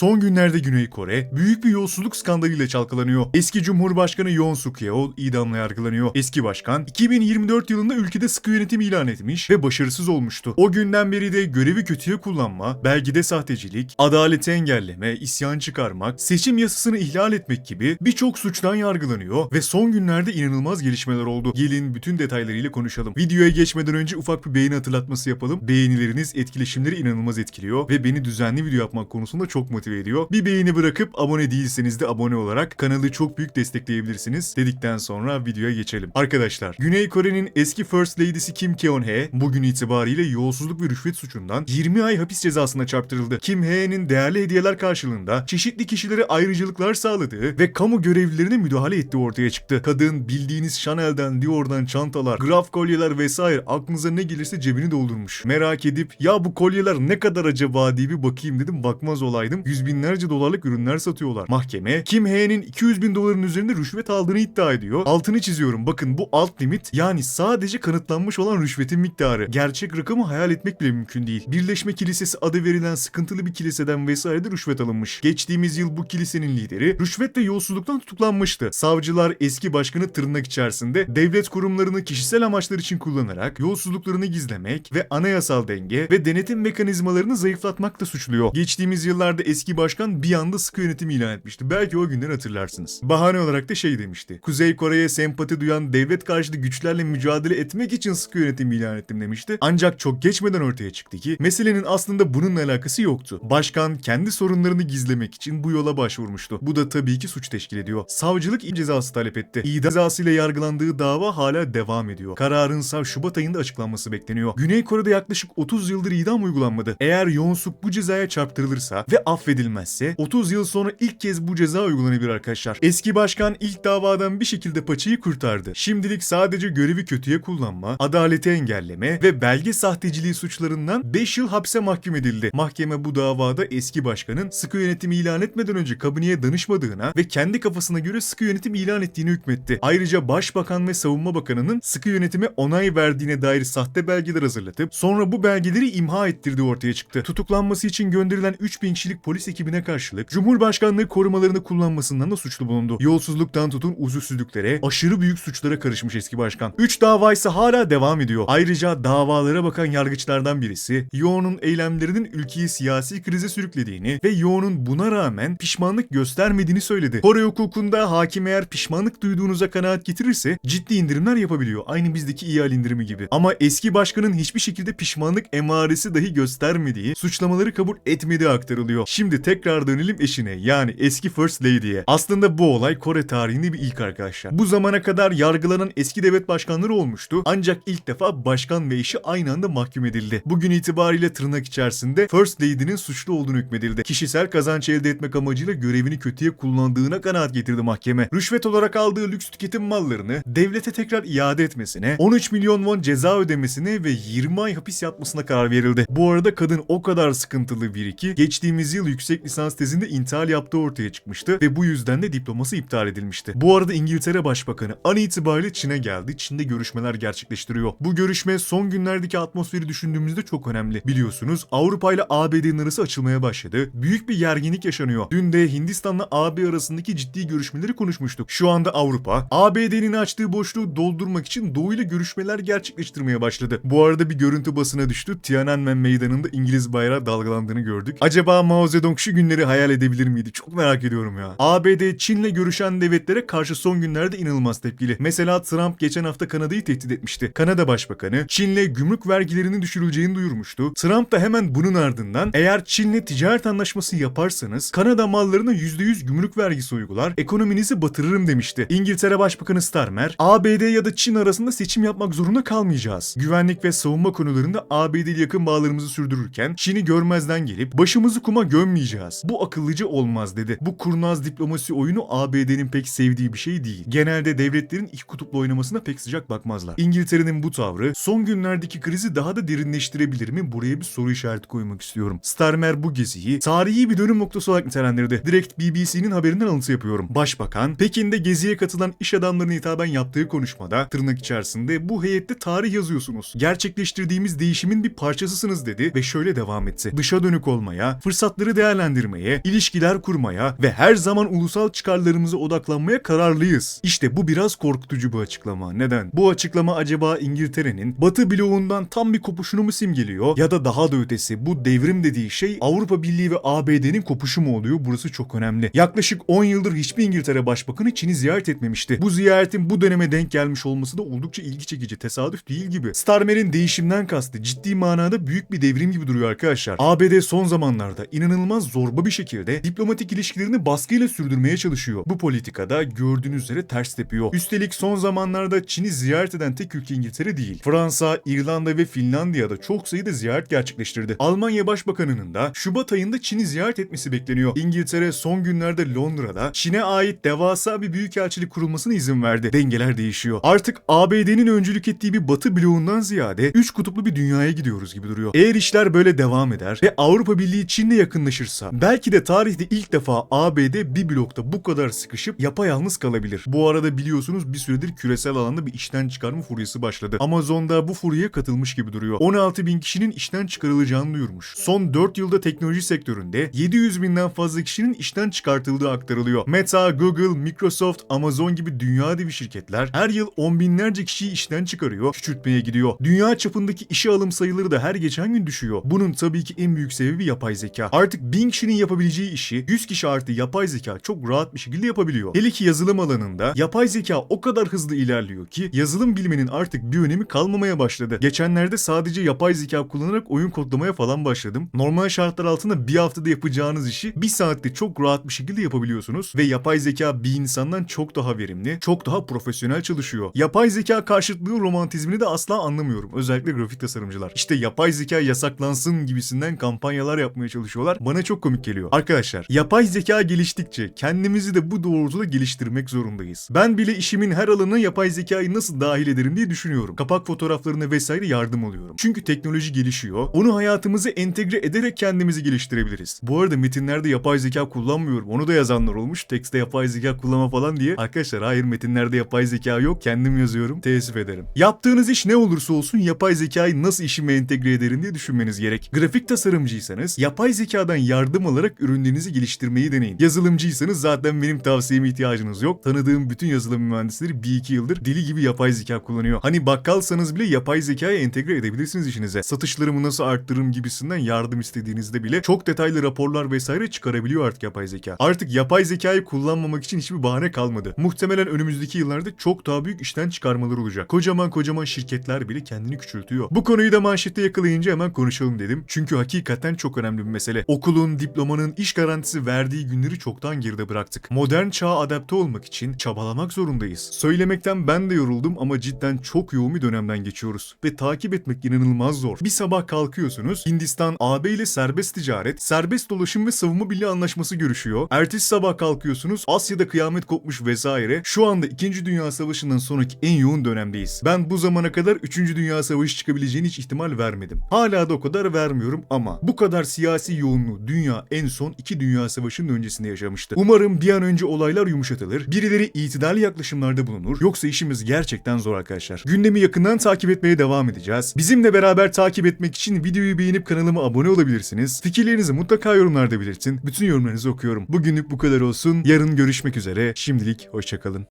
Son günlerde Güney Kore büyük bir yolsuzluk skandalıyla çalkalanıyor. Eski Cumhurbaşkanı Yoon Suk Yeol idamla yargılanıyor. Eski başkan 2024 yılında ülkede sıkı yönetim ilan etmiş ve başarısız olmuştu. O günden beri de görevi kötüye kullanma, belgede sahtecilik, adaleti engelleme, isyan çıkarmak, seçim yasasını ihlal etmek gibi birçok suçtan yargılanıyor ve son günlerde inanılmaz gelişmeler oldu. Gelin bütün detaylarıyla konuşalım. Videoya geçmeden önce ufak bir beğeni hatırlatması yapalım. Beğenileriniz etkileşimleri inanılmaz etkiliyor ve beni düzenli video yapmak konusunda çok motive ediyor. Bir beğeni bırakıp abone değilseniz de abone olarak kanalı çok büyük destekleyebilirsiniz dedikten sonra videoya geçelim. Arkadaşlar Güney Kore'nin eski First Lady'si Kim Keon-hee bugün itibariyle yolsuzluk ve rüşvet suçundan 20 ay hapis cezasına çarptırıldı. Kim Hee'nin değerli hediyeler karşılığında çeşitli kişilere ayrıcalıklar sağladığı ve kamu görevlilerine müdahale ettiği ortaya çıktı. Kadın bildiğiniz Chanel'den, Dior'dan çantalar, graf kolyeler vesaire aklınıza ne gelirse cebini doldurmuş. Merak edip ya bu kolyeler ne kadar acaba diye bir bakayım dedim bakmaz olaydım. Yüz binlerce dolarlık ürünler satıyorlar. Mahkeme Kim Hee'nin 200 bin doların üzerinde rüşvet aldığını iddia ediyor. Altını çiziyorum bakın bu alt limit yani sadece kanıtlanmış olan rüşvetin miktarı. Gerçek rakamı hayal etmek bile mümkün değil. Birleşme Kilisesi adı verilen sıkıntılı bir kiliseden vesaire de rüşvet alınmış. Geçtiğimiz yıl bu kilisenin lideri rüşvet ve yolsuzluktan tutuklanmıştı. Savcılar eski başkanı tırnak içerisinde devlet kurumlarını kişisel amaçlar için kullanarak yolsuzluklarını gizlemek ve anayasal denge ve denetim mekanizmalarını zayıflatmakla suçluyor. Geçtiğimiz yıllarda eski başkan bir anda sıkı yönetim ilan etmişti. Belki o günleri hatırlarsınız. Bahane olarak da şey demişti. Kuzey Kore'ye sempati duyan devlet karşıtı güçlerle mücadele etmek için sıkı yönetim ilan ettim demişti. Ancak çok geçmeden ortaya çıktı ki meselenin aslında bununla alakası yoktu. Başkan kendi sorunlarını gizlemek için bu yola başvurmuştu. Bu da tabii ki suç teşkil ediyor. Savcılık idam cezası talep etti. İdam cezası ile yargılandığı dava hala devam ediyor. Kararın ise Şubat ayında açıklanması bekleniyor. Güney Kore'de yaklaşık 30 yıldır idam uygulanmadı. Eğer Yoon Suk bu cezaya çarptırılırsa ve affedilmezse 30 yıl sonra ilk kez bu ceza uygulanabilir arkadaşlar. Eski başkan ilk davadan bir şekilde paçayı kurtardı. Şimdilik sadece görevi kötüye kullanma, adaleti engelleme ve belge sahteciliği suçlarından 5 yıl hapse mahkum edildi. Mahkeme bu davada eski başkanın sıkı yönetimi ilan etmeden önce kabineye danışmadığına ve kendi kafasına göre sıkı yönetim ilan ettiğini hükmetti. Ayrıca Başbakan ve Savunma Bakanı'nın sıkı yönetime onay verdiğine dair sahte belgeler hazırlatıp sonra bu belgeleri imha ettirdiği ortaya çıktı. Tutuklanması için gönderilen 3000 kişilik polis ekibine karşılık Cumhurbaşkanlığı korumalarını kullanmasından da suçlu bulundu. Yolsuzluktan tutun usulsüzlüklere, aşırı büyük suçlara karışmış eski başkan. 3 dava ise hala devam ediyor. Ayrıca davalara bakan yargıçlardan birisi Yoğun'un eylemlerinin ülkeyi siyasi krize sürüklediğini ve Yoğun'un buna rağmen pişmanlık göstermediğini söyledi. Kore hukukunda hakim eğer pişmanlık duyduğunuza kanaat getirirse ciddi indirimler yapabiliyor. Aynı bizdeki ihale indirimi gibi. Ama eski başkanın hiçbir şekilde pişmanlık emaresi dahi göstermediği, suçlamaları kabul etmediği aktarılıyor. Şimdi tekrar dönelim eşine yani eski First Lady'ye. Aslında bu olay Kore tarihinde bir ilk arkadaşlar. Bu zamana kadar yargılanan eski devlet başkanları olmuştu. Ancak ilk defa başkan ve eşi aynı anda mahkum edildi. Bugün itibariyle tırnak içerisinde First Lady'nin suçlu olduğunu hükmedildi. Kişisel kazanç elde etmek amacıyla görevini kötüye kullandığına kanaat getirdi mahkeme. Rüşvet olarak aldığı lüks tüketim mallarını devlete tekrar iade etmesine, 13 milyon won ceza ödemesine ve 20 ay hapis yatmasına karar verildi. Bu arada kadın o kadar sıkıntılı biri ki geçtiğimiz yıl yüksek lisans tezinde intihal yaptığı ortaya çıkmıştı ve bu yüzden de diploması iptal edilmişti. Bu arada İngiltere Başbakanı an itibariyle Çin'e geldi. Çin'de görüşmeler gerçekleştiriyor. Bu görüşme son günlerdeki atmosferi düşündüğümüzde çok önemli. Biliyorsunuz Avrupa ile ABD'nin arası açılmaya başladı. Büyük bir gerginlik yaşanıyor. Dün de Hindistan'la AB arasındaki ciddi görüşmeleri konuşmuştuk. Şu anda Avrupa, ABD'nin açtığı boşluğu doldurmak için Doğu ile görüşmeler gerçekleştirmeye başladı. Bu arada bir görüntü basına düştü. Tiananmen meydanında İngiliz bayrağı dalgalandığını gördük. Acaba Mao Zedong şu günleri hayal edebilir miydi? Çok merak ediyorum ya. ABD Çin'le görüşen devletlere karşı son günlerde inanılmaz tepkili. Mesela Trump geçen hafta Kanada'yı tehdit etmişti. Kanada Başbakanı Çin'le gümrük vergilerinin düşürüleceğini duyurmuştu. Trump da hemen bunun ardından eğer Çin'le ticaret anlaşması yaparsanız Kanada mallarına %100 gümrük vergisi uygular, ekonominizi batırırım demişti. İngiltere Başbakanı Starmer, ABD ya da Çin arasında seçim yapmak zorunda kalmayacağız. Güvenlik ve savunma konularında ABD ile yakın bağlarımızı sürdürürken Çin'i görmezden gelip başımızı kuma gömmeyeceğiz. Bu akıllıca olmaz dedi. Bu kurnaz diplomasi oyunu ABD'nin pek sevdiği bir şey değil. Genelde devletlerin iki kutuplu oynamasına pek sıcak bakmazlar. İngiltere'nin bu tavrı son günlerdeki krizi daha da derinleştirebilir mi? Buraya bir soru işareti koymak istiyorum. Starmer bu geziyi tarihi bir dönüm noktası olarak nitelendirdi. Direkt BBC'nin haberinden alıntı yapıyorum. Başbakan, Pekin'de geziye katılan iş adamlarına hitaben yaptığı konuşmada tırnak içerisinde bu heyette tarih yazıyorsunuz. Gerçekleştirdiğimiz değişimin bir parçasısınız dedi ve şöyle devam etti. Dışa dönük olmaya, fırsatları değerlendirmeye, ilişkiler kurmaya ve her zaman ulusal çıkarlarımıza odaklanmaya kararlıyız. İşte bu biraz korkutucu bir açıklama. Neden? Bu açıklama acaba İngiltere'nin Batı bloğundan tam bir kopuşunu mu simgeliyor ya da daha da ötesi bu devrim dediği şey Avrupa Birliği ve ABD'nin kopuşu mu oluyor? Burası çok önemli. Yaklaşık 10 yıldır hiçbir İngiltere Başbakanı Çin'i ziyaret etmemişti. Bu ziyaretin bu döneme denk gelmiş olması da oldukça ilgi çekici. Tesadüf değil gibi. Starmer'in değişimden kastı ciddi manada büyük bir devrim gibi duruyor arkadaşlar. ABD son zamanlarda inanılmaz zorba bir şekilde diplomatik ilişkilerini baskıyla sürdürmeye çalışıyor. Bu politikada gördüğünüz üzere ters tepiyor. Üstelik son zamanlarda Çin'i ziyaret eden tek ülke İngiltere değil. Fransa, İrlanda ve Finlandiya'da çok sayıda ziyaret gerçekleştirdi. Almanya Başbakanı'nın da Şubat ayında Çin'i ziyaret etmesi bekleniyor. İngiltere son günlerde Londra'da Çin'e ait devasa bir büyükelçilik kurulmasına izin verdi. Dengeler değişiyor. Artık ABD'nin öncülük ettiği bir batı bloğundan ziyade üç kutuplu bir dünyaya gidiyoruz gibi duruyor. Eğer işler böyle devam eder ve Avrupa Birliği Çin'le yakınlaşırsa belki de tarihte ilk defa ABD bir blokta bu kadar sıkışıp yapayalnız kalabilir. Bu arada biliyorsunuz bir süredir küresel alanda bir işten çıkarma furyası başladı. Amazon'da bu furyaya katılmış gibi duruyor. 16 bin kişinin işten çıkarılacağını duyurmuş. Son 4 yılda teknoloji sektöründe 700 binden fazla kişinin işten çıkartıldığı aktarılıyor. Meta, Google, Microsoft, Amazon gibi dünya devi şirketler her yıl on binlerce kişiyi işten çıkarıyor, küçültmeye gidiyor. Dünya çapındaki işe alım sayıları da her geçen gün düşüyor. Bunun tabii ki en büyük sebebi yapay zeka. Artık 1000 kişinin yapabileceği işi 100 kişi artı yapay zeka çok rahat bir şekilde yapabiliyor. Hele ki yazılım alanında yapay zeka o kadar hızlı ilerliyor ki yazılım bilmenin artık bir önemi kalmamaya başladı. Geçenlerde sadece yapay zeka kullanarak oyun kodlamaya falan başladım. Normal şartlar altında bir haftada yapacağınız işi bir saatte çok rahat bir şekilde yapabiliyorsunuz ve yapay zeka bir insandan çok daha verimli, çok daha profesyonel çalışıyor. Yapay zeka karşıtlığı romantizmini de asla anlamıyorum. Özellikle grafik tasarımcılar. İşte yapay zeka yasaklansın gibisinden kampanyalar yapmaya çalışıyorlar. Bana çok komik geliyor. Arkadaşlar, yapay zeka geliştikçe kendimizi de bu doğrultuda geliştirmek zorundayız. Ben bile işimin her alanına yapay zekayı nasıl dahil ederim diye düşünüyorum. Kapak fotoğraflarına vesaire yardım alıyorum. Çünkü teknoloji gelişiyor. Onu hayatımıza entegre ederek kendimizi geliştirebiliriz. Bu arada metinlerde yapay zeka kullanmıyorum. Onu da yazanlar olmuş. Tekste yapay zeka kullanma falan diye. Arkadaşlar hayır metinlerde yapay zeka yok. Kendim yazıyorum. Teessüf ederim. Yaptığınız iş ne olursa olsun yapay zekayı nasıl işime entegre ederim diye düşünmeniz gerek. Grafik tasarımcıysanız yapay zekadan yardım alarak ürünlerinizi geliştirmeyi deneyin. Yazılımcıysanız zaten benim tavsiyeme ihtiyacınız yok. Tanıdığım bütün yazılım mühendisleri 1-2 yıldır deli gibi yapay zeka kullanıyor. Hani bakkalsanız bile yapay zekayı entegre edebilirsiniz işinize. Satışlarımı nasıl arttırırım gibisinden yardım istediğinizde bile çok detaylı raporlar vesaire çıkarabiliyor artık yapay zeka. Artık yapay zekayı kullanmamak için hiçbir bahane kalmadı. Muhtemelen önümüzdeki yıllarda çok daha büyük işten çıkarmalar olacak. Kocaman kocaman şirketler bile kendini küçültüyor. Bu konuyu da manşette yakalayınca hemen konuşalım dedim. Çünkü hakikaten çok önemli bir mesele. Okulun, diplomanın iş garantisi verdiği günleri çoktan geride bıraktık. Modern çağa adapte olmak için çabalamak zorundayız. Söylemekten ben de yoruldum ama cidden çok yoğun bir dönemden geçiyoruz. Ve takip etmek inanılmaz zor. Bir sabah kalkıyorsunuz, Hindistan AB ile serbest ticaret, serbest dolaşım ve savunma birliği anlaşması görüşüyor. Ertesi sabah kalkıyorsunuz, Asya'da kıyamet kopmuş vesaire. Şu anda 2. Dünya Savaşı'ndan sonraki en yoğun dönemdeyiz. Ben bu zamana kadar 3. Dünya Savaşı çıkabileceğini hiç ihtimal vermedim. Hala da o kadar vermiyorum ama bu kadar siyasi yoğunluğu dünya en son 2 Dünya Savaşı'nın öncesinde yaşamıştı. Umarım bir an önce olaylar yumuşatılır, birileri itidalli yaklaşımlarda bulunur. Yoksa işimiz gerçekten zor arkadaşlar. Gündemi yakından takip etmeye devam edeceğiz. Bizimle beraber takip etmek için videoyu beğenip kanalıma abone olabilirsiniz. Fikirlerinizi mutlaka yorumlarda belirtin. Bütün yorumlarınızı okuyorum. Bugünlük bu kadar olsun. Yarın görüşmek üzere. Şimdilik hoşçakalın.